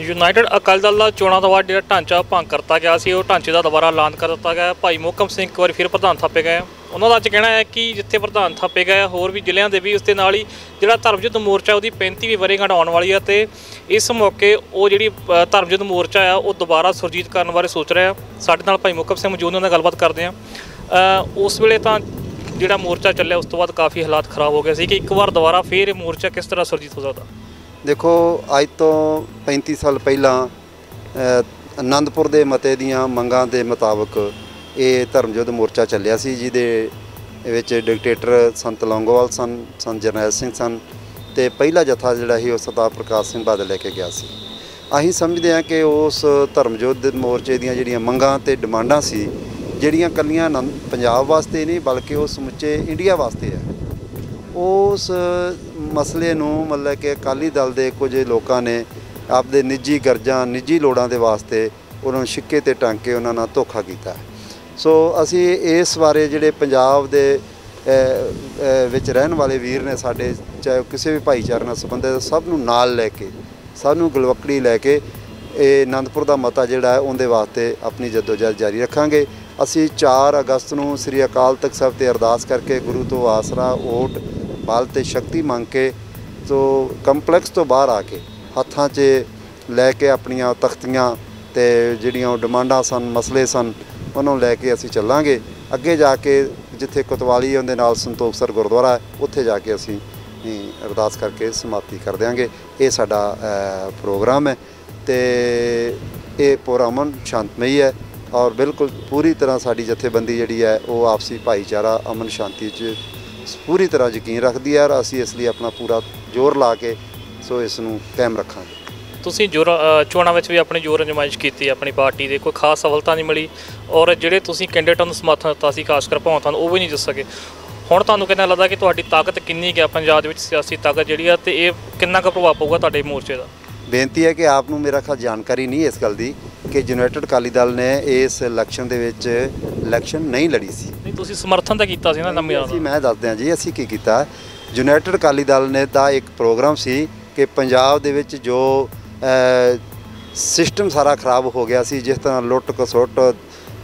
United Akali Dal ਦਾ ਚੋਣਾਂ ਤੋਂ ਬਾਅਦ ਜਿਹੜਾ ਢਾਂਚਾ ਭੰਗ ਕਰਤਾ ਗਿਆ ਸੀ ਉਹ ਢਾਂਚੇ ਦਾ ਦੁਬਾਰਾ ਐਲਾਨ ਕਰ ਦਿੱਤਾ ਗਿਆ। ਭਾਈ ਮੋਹਕਮ ਸਿੰਘ ਇੱਕ ਵਾਰੀ ਫਿਰ ਪ੍ਰਧਾਨ ਥਾਪੇ ਗਏ। ਆ। ਉਹਨਾਂ ਦਾ ਅੱਜ ਕਹਿਣਾ ਹੈ ਕਿ ਜਿੱਥੇ ਪ੍ਰਧਾਨ ਥਾਪੇ ਗਏ ਆ, ਹੋਰ ਵੀ ਜ਼ਿਲ੍ਹਿਆਂ ਦੇ ਵੀ ਉਸ ਦੇ ਨਾਲ ਹੀ ਜਿਹੜਾ ਧਰਮਯੁੱਧ ਮੋਰਚਾ ਉਹਦੀ 35ਵੀਂ ਵਰ੍ਹੇਗੰਢ ਆਉਣ ਵਾਲੀ ਹੈ ਤੇ ਇਸ ਮੌਕੇ ਉਹ ਜਿਹੜੀ ਅ, ਧਰਮਯੁੱਧ ਮੋਰਚਾ ਆ ਉਹ ਦੁਬਾਰਾ ਸੁਰਜੀਤ ਕਰਨ ਬਾਰੇ ਸੋਚ ਰਿਹਾ ਸਾਡੇ ਨਾਲ ਭਾਈ ਮੋਹਕਮ ਸਿੰਘ ਮੌਜੂਦ ਨੇ ਉਹਨਾਂ ਨਾਲ ਗੱਲਬਾਤ ਕਰਦੇ ਆ ਉਸ ਵੇਲੇ ਤਾਂ ਜਿਹੜਾ ਮੋਰਚਾ ਚੱਲਿਆ ਉਸ ਤੋਂ ਬਾਅਦ ਕਾਫੀ ਹਾਲਾਤ ਖਰਾਬ ਹੋ ਗਏ ਸੀ ਕਿ ਇੱਕ ਵਾਰ ਦੁਬਾਰਾ ਫੇਰ ਇਹ ਮੋਰਚਾ ਕਿਸ ਤਰ੍ਹਾਂ ਸੁਰਜੀਤ ਹੋ ਸਕਦਾ? ਦੇਖੋ ਅੱਜ ਤੋਂ 35 ਸਾਲ ਪਹਿਲਾਂ ਅ, ਆਨੰਦਪੁਰ ਦੇ ਮਤੇ ਦੀਆਂ ਮੰਗਾਂ ਦੇ ਮੁਤਾਬਕ ਇਹ ਧਰਮਯੁੱਧ ਮੋਰਚਾ ਚੱਲਿਆ ਸੀ ਜਿਹਦੇ ਵਿੱਚ ਡਿਕਟੇਟਰ ਸੰਤ ਲੌਂਗੋਵਾਲ ਸਨ ਸੰਤ ਜਰਨੈਲ ਸਿੰਘ ਸਨ ਤੇ ਪਹਿਲਾ ਜਥਾ ਜਿਹੜਾ ਸੀ ਉਹ ਸਰਦਾਰ ਪ੍ਰਕਾਸ਼ ਸਿੰਘ ਬਾਦਲ ਲੈ ਕੇ ਗਿਆ ਸੀ। ਅਸੀਂ ਸਮਝਦੇ ਹਾਂ ਕਿ ਉਸ ਧਰਮਯੁੱਧ ਮੋਰਚੇ ਦੀਆਂ ਜਿਹੜੀਆਂ ਮੰਗਾਂ ਤੇ ਡਿਮਾਂਡਾਂ ਸੀ ਜਿਹੜੀਆਂ ਕੱਲੀਆਂ ਆਨੰਦ- ਪੰਜਾਬ ਵਾਸਤੇ ਨਹੀਂ ਬਲਕਿ ਉਹ ਸਮੁੱਚੇ ਇੰਡੀਆ ਵਾਸਤੇ ਹੈ। ਉਸ ਮਸਲੇ ਨੂੰ ਮਤਲਬ ਕਿ ਅਕਾਲੀ ਦਲ ਦੇ ਕੁਝ ਲੋਕਾਂ ਨੇ ਆਪਦੇ ਨਿੱਜੀ ਗਰਜਾਂ, ਨਿੱਜੀ ਲੋੜਾਂ ਦੇ ਵਾਸਤੇ ਉਹਨਾਂ ਨੂੰ ਛਿੱਕੇ ਤੇ ਟੰਗ ਕੇ ਉਹਨਾਂ ਨਾਲ ਧੋਖਾ ਕੀਤਾ। ਸੋ ਅਸੀਂ ਇਸ ਬਾਰੇ ਜਿਹੜੇ ਪੰਜਾਬ ਦੇ ਵਿੱਚ ਰਹਿਣ ਵਾਲੇ ਵੀਰ ਨੇ ਸਾਡੇ, ਚਾਹੇ ਉਹ ਕਿਸੇ ਵੀ ਭਾਈਚਾਰੇ ਨਾਲ ਸੰਬੰਧਿਤ ਸਭ ਨੂੰ ਨਾਲ ਲੈ ਕੇ, ਸਭ ਨੂੰ ਗਲਵਕੜੀ ਲੈ ਕੇ ਇਹ ਆਨੰਦਪੁਰ ਦਾ ਮਤਾ ਜਿਹੜਾ ਹੈ, ਉਹਦੇ ਵਾਸਤੇ ਆਪਣੀ ਜਦੋਜਹਿਦ ਜਾਰੀ ਰੱਖਾਂਗੇ। ਅਸੀਂ 4 ਅਗਸਤ ਨੂੰ ਸ੍ਰੀ ਅਕਾਲ ਤਖਤ ਸਾਹਿਬ ਤੇ ਅਰਦਾਸ ਕਰਕੇ ਗੁਰੂ ਤੋਂ ਆਸਰਾ, ਓਟ ਬਲ ਤੇ ਸ਼ਕਤੀ ਮੰਗ ਕੇ ਤੋਂ ਕੰਪਲੈਕਸ ਤੋਂ ਬਾਹਰ ਆ ਕੇ ਹੱਥਾਂ 'ਚ ਲੈ ਕੇ ਆਪਣੀਆਂ ਤਖਤੀਆਂ ਤੇ ਜਿਹੜੀਆਂ ਉਹ ਡਿਮਾਂਡਾਂ ਸਨ, ਮਸਲੇ ਸਨ, ਉਹਨਾਂ ਨੂੰ ਲੈ ਕੇ ਅਸੀਂ ਚੱਲਾਂਗੇ। ਅੱਗੇ ਜਾ ਕੇ ਜਿੱਥੇ ਕੋਤਵਾਲੀ ਉਹਦੇ ਨਾਲ ਸੰਤੋਖ ਸਰ ਗੁਰਦੁਆਰਾ ਹੈ, ਉੱਥੇ ਜਾ ਕੇ ਅਸੀਂ ਅਰਦਾਸ ਕਰਕੇ ਸਮਾਪਤੀ ਕਰ ਦਿਆਂਗੇ। ਇਹ ਸਾਡਾ ਪ੍ਰੋਗਰਾਮ ਹੈ ਤੇ ਇਹ ਪੁਰਅਮਨ ਸ਼ਾਂਤਮਈ ਹੈ ਔਰ ਬਿਲਕੁਲ ਪੂਰੀ ਤਰ੍ਹਾਂ ਸਾਡੀ ਜਥੇਬੰਦੀ ਜਿਹੜੀ ਹੈ, ਉਹ ਆਪਸੀ ਭਾਈਚਾਰਾ, ਅਮਨ ਸ਼ਾਂਤੀ 'ਚ ਪੂਰੀ ਤਰ੍ਹਾਂ ਯਕੀਨ ਰੱਖਦੀ ਹੈ ਔਰ ਅਸੀਂ ਇਸ ਲਈ ਆਪਣਾ ਪੂਰਾ ਜ਼ੋਰ ਲਾ ਕੇ ਸੋ ਇਸ ਨੂੰ ਕਾਇਮ ਰੱਖਾਂਗੇ। ਤੁਸੀਂ ਜੋਰ ਚੋਣਾਂ ਵਿੱਚ ਵੀ ਆਪਣੀ ਜੋਰ ਅਜਮਾਇਸ਼ ਕੀਤੀ, ਆਪਣੀ ਪਾਰਟੀ ਦੇ ਕੋਈ ਖਾਸ ਸਫਲਤਾ ਨਹੀਂ ਮਿਲੀ ਔਰ ਜਿਹੜੇ ਤੁਸੀਂ ਕੈਂਡੀਡੇਟਾਂ ਨੂੰ ਸਮਰਥਨ ਦਿੱਤਾ ਸੀ, ਖਾਸ ਕਰ ਭਗਵੰਤ ਨੂੰ, ਉਹ ਵੀ ਨਹੀਂ ਜਿੱਤ ਸਕੇ। ਹੁਣ ਤੁਹਾਨੂੰ ਕਿੰਨਾ ਲੱਗਦਾ ਕਿ ਤੁਹਾਡੀ ਤਾਕਤ ਕਿੰਨੀ ਕੁ ਹੈ ਪੰਜਾਬ ਦੇ ਵਿੱਚ ਸਿਆਸੀ ਤਾਕਤ ਜਿਹੜੀ ਆ ਤੇ ਇਹ ਕਿੰਨਾ ਕੁ ਪ੍ਰਭਾਵ ਪਊਗਾ ਤੁਹਾਡੇ ਮੋਰਚੇ ਦਾ? ਬੇਨਤੀ ਹੈ ਕਿ ਆਪ ਨੂੰ ਮੇਰਾ ਖਿਆਲ ਜਾਣਕਾਰੀ ਨਹੀਂ ਇਸ ਗੱਲ ਦੀ ਕਿ ਯੂਨਾਈਟਿਡ ਅਕਾਲੀ ਦਲ ਨੇ ਇਸ ਇਲੈਕਸ਼ਨ ਦੇ ਵਿੱਚ ਇਲੈਕਸ਼ਨ ਨਹੀਂ ਲੜੀ ਸੀ। ਨਹੀਂ ਤੁਸੀਂ ਸਮਰਥਨ ਤਾਂ ਕੀਤਾ ਸੀ ਨਾ ਨਵੀਂ ਅਸੀਂ ਮੈਂ ਦੱਸਦੇ ਹਾਂ ਜੀ ਅਸੀਂ ਕੀ ਕੀਤਾ? ਯੂਨਾਈਟਿਡ ਅਕਾਲੀ ਦਲ ਨੇ ਦਾ ਇੱਕ ਪ੍ਰੋਗਰਾਮ ਸੀ ਕਿ ਪੰਜਾਬ ਦੇ ਵਿੱਚ ਜੋ ਸਿਸਟਮ ਸਾਰਾ ਖਰਾਬ ਹੋ ਗਿਆ ਸੀ ਜਿਸ ਤਰ੍ਹਾਂ ਲੁੱਟ ਖਸੁੱਟ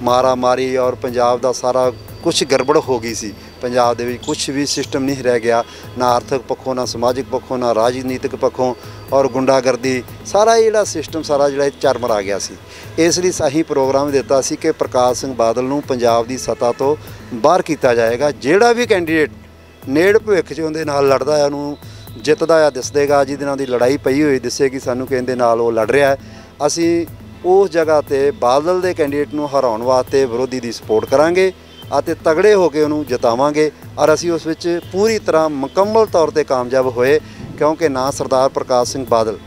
ਮਾਰਾ ਮਾਰੀ ਔਰ ਪੰਜਾਬ ਦਾ ਸਾਰਾ ਕੁਝ ਗੜਬੜ ਹੋ ਗਈ ਸੀ ਪੰਜਾਬ ਦੇ ਵਿੱਚ ਕੁਝ ਵੀ ਸਿਸਟਮ ਨਹੀਂ ਰਹਿ ਗਿਆ, ਨਾ ਆਰਥਿਕ ਪੱਖੋਂ, ਨਾ ਸਮਾਜਿਕ ਪੱਖੋਂ, ਨਾ ਰਾਜਨੀਤਿਕ ਪੱਖੋਂ ਔਰ ਗੁੰਡਾਗਰਦੀ, ਸਾਰਾ ਇਹ ਜਿਹੜਾ ਸਿਸਟਮ ਸਾਰਾ ਜਿਹੜਾ ਇਹ ਚਰਮਰਾ ਗਿਆ ਸੀ। ਇਸ ਲਈ ਸਹੀ ਪ੍ਰੋਗਰਾਮ ਦਿੱਤਾ ਸੀ ਕਿ ਪ੍ਰਕਾਸ਼ ਸਿੰਘ ਬਾਦਲ ਨੂੰ ਪੰਜਾਬ ਦੀ ਸੱਤਾ ਤੋਂ ਬਾਹਰ ਕੀਤਾ ਜਾਏਗਾ। ਜਿਹੜਾ ਵੀ ਕੈਂਡੀਡੇਟ ਨੇੜ ਭਵਿੱਖ 'ਚ ਉਹਦੇ ਨਾਲ ਲੜਦਾ ਹੈ, ਉਹਨੂੰ ਜਿੱਤਦਾ ਆ ਦਿਸਦੇਗਾ, ਜਿਹਦੇ ਨਾਲ ਦੀ ਲੜਾਈ ਪਈ ਹੋਈ ਦਿਸੇਗੀ, ਸਾਨੂੰ ਕਿ ਇਹਦੇ ਨਾਲ ਉਹ ਲੜ ਰਿਹਾ ਅਸੀਂ ਉਸ ਜਗ੍ਹਾ ਤੇ ਬਾਦਲ ਦੇ ਕੈਂਡੀਡੇਟ ਨੂੰ ਹਰਾਉਣ ਵਾਸਤੇ ਵਿਰੋਧੀ ਦੀ ਸਪੋਰਟ ਕਰਾਂਗੇ। ਅਤੇ ਤਗੜੇ ਹੋ ਕੇ ਉਹਨੂੰ ਜਿਤਾਵਾਂਗੇ। ਔਰ ਅਸੀਂ ਉਸ ਵਿੱਚ ਪੂਰੀ ਤਰ੍ਹਾਂ ਮੁਕੰਮਲ ਤੌਰ ਤੇ ਕਾਮਯਾਬ ਹੋਏ, ਕਿਉਂਕਿ ਨਾ ਸਰਦਾਰ ਪ੍ਰਕਾਸ਼ ਸਿੰਘ ਬਾਦਲ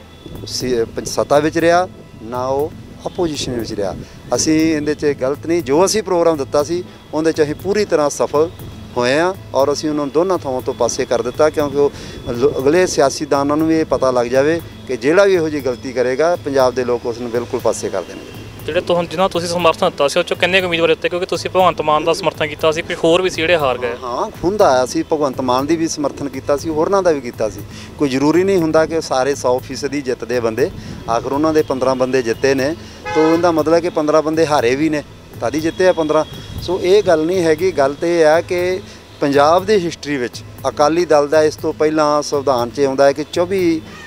ਸੀ- ਪੰਜ- ਸੱਤਾ ਵਿੱਚ ਰਿਹਾ, ਨਾ ਉਹ ਆਪੋਜੀਸ਼ਨ ਵਿੱਚ ਰਿਹਾ। ਅਸੀਂ ਇਹਦੇ 'ਚ ਗਲਤ ਨਹੀਂ, ਜੋ ਅਸੀਂ ਪ੍ਰੋਗਰਾਮ ਦਿੱਤਾ ਸੀ, ਉਹਦੇ 'ਚ ਅਸੀਂ ਪੂਰੀ ਤਰ੍ਹਾਂ ਸਫਲ ਹੋਏ ਆ ਔਰ ਅਸੀਂ ਉਹਨਾਂ ਨੂੰ ਦੋਨਾਂ ਥਾਵਾਂ ਤੋਂ ਪਾਸੇ ਕਰ ਦਿੱਤਾ, ਕਿਉਂਕਿ ਉਹ ਅਗਲੇ ਸਿਆਸੀਦਾਨਾਂ ਨੂੰ ਵੀ ਇਹ ਪਤਾ ਲੱਗ ਜਾਵੇ ਕਿ ਜਿਹੜਾ ਵੀ ਇਹੋ ਜਿਹੀ ਗਲਤੀ ਕਰੇਗਾ, ਪੰਜਾਬ ਦੇ ਲੋਕ ਉਸ ਨੂੰ ਬਿਲਕੁਲ ਪਾਸੇ ਕਰ ਦੇਣਗੇ। ਜਿਹੜੇ ਤੁਹਾਨੂੰ ਜਿਨ੍ਹਾਂ ਤੁਸੀਂ ਸਮਰਥਨ ਦਿੱਤਾ ਸੀ, ਉਹ ਚੋਂ ਕਿੰਨੇ ਕੁ ਉਮੀਦਵਾਰ ਦਿੱਤੇ? ਕਿਉਂਕਿ ਤੁਸੀਂ ਭਗਵੰਤ ਮਾਨ ਦਾ ਸਮਰਥਨ ਕੀਤਾ ਸੀ ਕੋਈ ਹੋਰ ਵੀ ਸੀ ਜਿਹੜੇ ਹਾਰ ਗਏ। ਹਾਂ ਹੁੰਦਾ ਆਇਆ ਸੀ, ਭਗਵੰਤ ਮਾਨ ਦੀ ਵੀ ਸਮਰਥਨ ਕੀਤਾ ਸੀ, ਹੋਰਨਾਂ ਦਾ ਵੀ ਕੀਤਾ ਸੀ। ਕੋਈ ਜ਼ਰੂਰੀ ਨਹੀਂ ਹੁੰਦਾ ਕਿ ਸਾਰੇ 100% ਹੀ ਜਿੱਤਦੇ ਬੰਦੇ, ਆਖਰ ਉਹਨਾਂ ਦੇ 15 ਬੰਦੇ ਜਿੱਤੇ ਨੇ। ਤਾਂ ਇਹਦਾ ਮਤਲਬ ਕਿ 15 ਬੰਦੇ ਹਾਰੇ ਵੀ ਨੇ, ਤਦ ਹੀ ਜਿੱਤੇ ਆ 15 ਸੋ ਇਹ ਗੱਲ ਨਹੀਂ ਹੈਗੀ, ਗੱਲ ਤੇ ਇਹ ਹੈ ਕਿ ਪੰਜਾਬ ਦੀ ਹਿਸਟਰੀ ਵਿੱਚ ਅਕਾਲੀ ਦਲ ਦਾ ਇਸ ਤੋਂ ਪਹਿਲਾਂ ਸੰਵਿਧਾਨ 'ਚ ਆਉਂਦਾ ਹੈ ਕਿ 24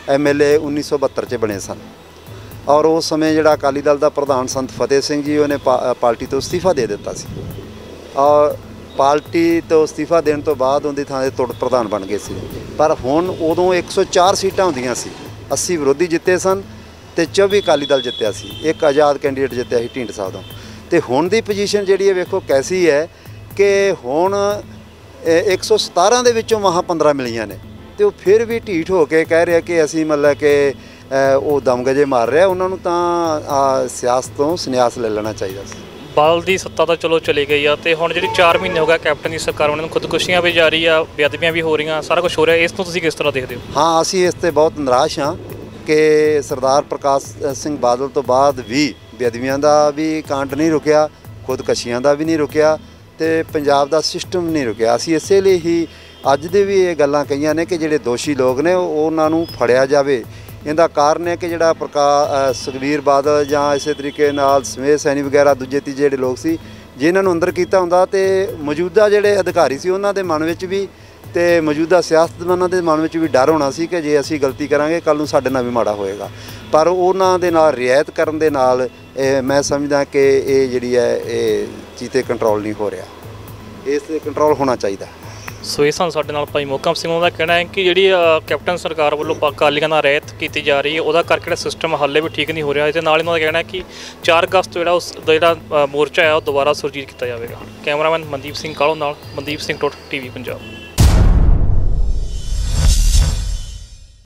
ਐਮਐਲਏ 1972 'ਚ ਬਣੇ ਸਨ। ਔਰ ਉਸ ਸਮੇਂ ਜਿਹੜਾ ਅਕਾਲੀ ਦਲ ਦਾ ਪ੍ਰਧਾਨ ਸੰਤ ਫਤਿਹ ਸਿੰਘ ਜੀ, ਉਹਨੇ ਪਾ- ਪਾਰਟੀ ਤੋਂ ਅਸਤੀਫਾ ਦੇ ਦਿੱਤਾ ਸੀ। ਔਰ ਪਾਰਟੀ ਤੋਂ ਅਸਤੀਫਾ ਦੇਣ ਤੋਂ ਬਾਅਦ ਉਹਦੀ ਥਾਂ ਤੇ ਤੁੜ ਪ੍ਰਧਾਨ ਬਣ ਗਏ ਸੀ। ਪਰ ਹੁਣ ਉਦੋਂ 104 ਸੀਟਾਂ ਹੁੰਦੀਆਂ ਸੀ। 80 ਵਿਰੋਧੀ ਜਿੱਤੇ ਸਨ ਤੇ 24 ਅਕਾਲੀ ਦਲ ਜਿੱਤਿਆ ਸੀ। ਇੱਕ ਆਜ਼ਾਦ ਕੈਂਡੀਡੇਟ ਜਿੱਤਿਆ ਸੀ ਢੀਂਡ ਸਾਹਿਬ ਤੋਂ। ਤੇ ਹੁਣ ਦੀ ਪੋਜੀਸ਼ਨ ਜਿਹੜੀ ਹੈ ਵੇਖੋ ਕੈਸੀ ਹੈ ਕਿ ਹੁਣ ਇਹ 117 ਦੇ ਵਿੱਚੋਂ ਮਹਾ 15 ਮਿਲੀਆਂ ਨੇ। ਤੇ ਉਹ ਫਿਰ ਵੀ ਢੀਠ ਹੋ ਕੇ ਕਹਿ ਰਿਹਾ ਕਿ ਅਸੀਂ ਮਤਲਬ ਕਿ ਉਹ ਦਮਗਜੇ ਮਾਰ ਰਿਹਾ ਉਹਨਾਂ ਨੂੰ ਤਾਂ ਸਿਆਸਤ ਤੋਂ ਸੰਨਿਆਸ ਲੈ ਲੈਣਾ ਚਾਹੀਦਾ ਸੀ। ਬਾਲ ਦੀ ਸੱਤਾ ਤਾਂ ਚਲੋ ਚਲੀ ਗਈ ਆ ਤੇ ਹੁਣ ਜਿਹੜੀ 4 ਮਹੀਨੇ ਹੋ ਗਿਆ ਕੈਪਟਨ ਦੀ ਸਰਕਾਰ ਉਹਨਾਂ ਨੂੰ ਖੁਦਕੁਸ਼ੀਆਂ ਵੀ ਜਾਰੀ ਆ ਬੇਅਦਬੀਆਂ ਵੀ ਹੋ ਰਹੀਆਂ ਸਾਰਾ ਕੁਝ ਹੋ ਰਿਹਾ ਇਸ ਤੋਂ ਤੁਸੀਂ ਕਿਸ ਤਰ੍ਹਾਂ ਦੇਖਦੇ ਹੋ? ਹਾਂ ਅਸੀਂ ਇਸ ਤੇ ਬਹੁਤ ਨਿਰਾਸ਼ ਹਾਂ ਕਿ ਸਰਦਾਰ ਪ੍ਰਕਾਸ਼ ਸਿੰਘ ਬਾਦਲ ਤੋਂ ਬਾਅਦ ਵੀ ਬੇਅਦਬੀਆਂ ਦਾ ਵੀ ਕਾਂਡ ਨਹੀਂ ਰੁਕਿਆ ਖੁਦਕਸ਼ੀਆਂ ਦਾ ਵੀ ਨਹੀਂ ਰੁਕਿਆ ਤੇ ਪੰਜਾਬ ਦਾ ਸਿਸਟਮ ਨਹੀਂ ਰੁਕਿਆ। ਅਸੀਂ ਇਸੇ ਲਈ ਹੀ ਅੱਜ ਦੇ ਵੀ ਇਹ ਗੱਲਾਂ ਕਹੀਆਂ ਨੇ ਕਿ ਜਿਹੜੇ ਦੋਸ਼ੀ ਲੋਕ ਨੇ ਉਹ- ਉਹਨਾਂ ਨੂੰ ਫੜਿਆ ਜਾਵੇ। ਇਹਦਾ ਕਾਰਨ ਹੈ ਕਿ ਜਿਹੜਾ ਪ੍ਰਕਾ ਅ, ਸੁਖਬੀਰ ਬਾਦਲ ਜਾਂ ਇਸੇ ਤਰੀਕੇ ਨਾਲ ਸਮੇਤ ਸੈਣੀ ਵਗੈਰਾ ਦੂਜੇ ਤੀਜੇ ਜਿਹੜੇ ਲੋਕ ਸੀ ਜੇ ਇਹਨਾਂ ਨੂੰ ਅੰਦਰ ਕੀਤਾ ਹੁੰਦਾ ਤੇ ਮੌਜੂਦਾ ਜਿਹੜੇ ਅਧਿਕਾਰੀ ਸੀ ਉਹਨਾਂ ਦੇ ਮਨ ਵਿੱਚ ਵੀ ਤੇ ਮੌਜੂਦਾ ਸਿਆਸਤਦਾਨਾਂ ਦੇ ਮਨ ਵਿੱਚ ਵੀ ਡਰ ਹੋਣਾ ਸੀ ਕਿ ਜੇ ਅਸੀਂ ਗਲਤੀ ਕਰਾਂਗੇ ਕੱਲ ਨੂੰ ਸਾਡੇ ਨਾਲ ਵੀ ਮਾੜਾ ਹੋਏਗਾ। ਪਰ ਉਹਨਾਂ ਦੇ ਨਾਲ ਰਿਆਇਤ ਕਰਨ ਦੇ ਨਾਲ ਮੈਂ ਸਮਝਦਾ ਕਿ ਇਹ ਜਿਹੜੀ ਹੈ ਇਹ ਚੀਤੇ ਕੰਟਰੋਲ ਨਹੀਂ ਹੋ ਰਿਹਾ। ਇਸ ਤੇ ਕੰਟਰੋਲ ਹੋਣਾ ਚਾਹੀਦਾ ਸੋ ਇਹ ਸਨ ਸਾਡੇ ਨਾਲ ਭਾਈ ਮੋਹਕਮ ਸਿੰਘ ਉਹਨਾਂ ਦਾ ਕਹਿਣਾ ਹੈ ਕਿ ਜਿਹੜੀ ਕੈਪਟਨ ਸਰਕਾਰ ਵੱਲੋਂ ਪਾ- ਅਕਾਲੀਆਂ ਨਾਲ ਰਹਿਤ ਕੀਤੀ ਜਾ ਰਹੀ ਹੈ, ਉਹਦਾ ਕਰਕੇ ਜਿਹੜਾ ਸਿਸਟਮ ਹਾਲੇ ਵੀ ਠੀਕ ਨਹੀਂ ਹੋ ਰਿਹਾ, ਇਹਦੇ ਨਾਲ ਇਹਨਾਂ ਦਾ ਕਹਿਣਾ ਹੈ ਕਿ 4 ਅਗਸਤ ਤੋਂ ਜਿਹੜਾ ਉਸ, ਦਾ ਜਿਹੜਾ ਮੋਰਚਾ ਹੈ, ਉਹ ਦੁਬਾਰਾ ਸੁਰਜੀਤ ਕੀਤਾ ਜਾਵੇਗਾ। ਕੈਮਰਾਮੈਨ ਮਨਦੀਪ ਸਿੰਘ ਕਾਲੋ ਨਾਲ ਮਨਦੀਪ ਸਿੰਘ ਟੋਟ, ਟੀਵੀ ਪੰਜਾਬ।